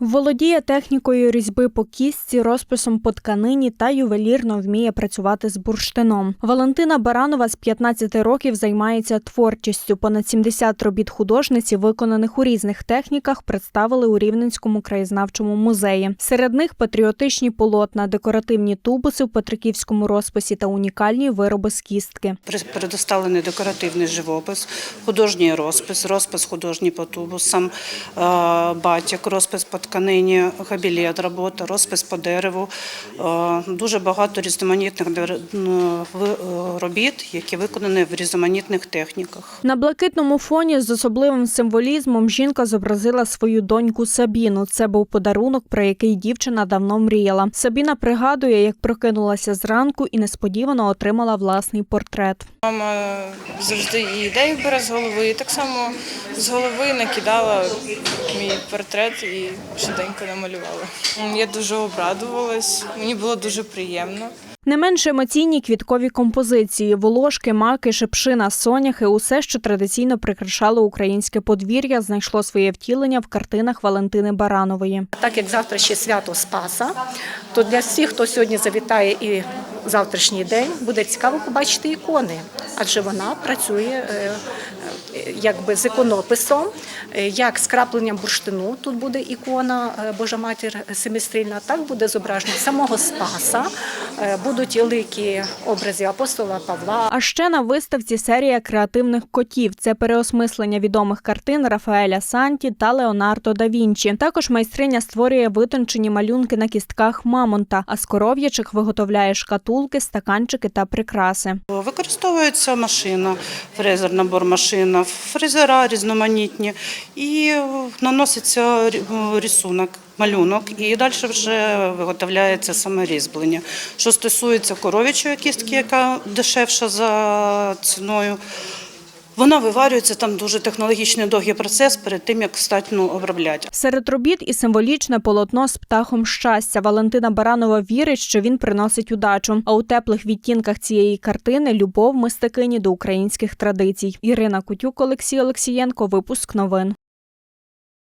Володіє технікою різьби по кістці, розписом по тканині та ювелірно вміє працювати з бурштином. Валентина Баранова з 15 років займається творчістю. Понад 70 робіт художниці, виконаних у різних техніках, представили у Рівненському краєзнавчому музеї. Серед них патріотичні полотна, декоративні тубуси в петриківському розписі та унікальні вироби з кістки. Предоставлений декоративний живопис, художній розпис, розпис художній по тубусам, е, батік, розпис по тканині, габілет, робота, розпис по дереву. Е, Дуже багато різноманітних ви- е, робіт, які виконані в різноманітних техніках. На блакитному фоні з особливим символізмом жінка зобразила свою доньку Сабіну. Це був подарунок, про який дівчина давно мріяла. Сабіна пригадує, як прокинулася зранку і несподівано отримала власний портрет. Мама завжди і ідеї бере з голови, і так само з голови накидала мій портрет і швиденько намалювала. Я дуже обрадувалась, мені було дуже приємно. Не менш емоційні квіткові композиції: волошки, маки, шипшина, соняхи усе, що традиційно прикрашало українське подвір'я, знайшло своє втілення в картинах Валентини Баранової. Так як завтра ще свято Спаса, то для всіх, хто сьогодні завітає і завтрашній день, буде цікаво побачити ікони, адже вона працює е, е, якби з іконописом, е, як з крапленням бурштину. Тут буде ікона Божа Матір Семистрільна, так буде зображено самого Спаса, будуть і лики образів апостола Павла, А ще на виставці серія креативних котів. Це переосмислення відомих картин Рафаеля Санті та Леонардо да Вінчі. Також майстриня створює витончені малюнки на кістках мамонта, а з коров'ячих виготовляє шкатулки, стаканчики та прикраси. Використовується машина, фрезер, набор машина, фрезера різноманітні і наноситься рисунок, малюнок, і далі вже виготовляється саме різьблення. Що стосується коров'ячої кістки, яка дешевша за ціною, вона виварюється, там дуже технологічний довгий процес перед тим, як статну обробляти. Серед робіт і символічне полотно з птахом щастя. Валентина Баранова вірить, що він приносить удачу. А у теплих відтінках цієї картини любов мистикині до українських традицій. Ірина Кутюк, Олексій Олексієнко. Випуск новин.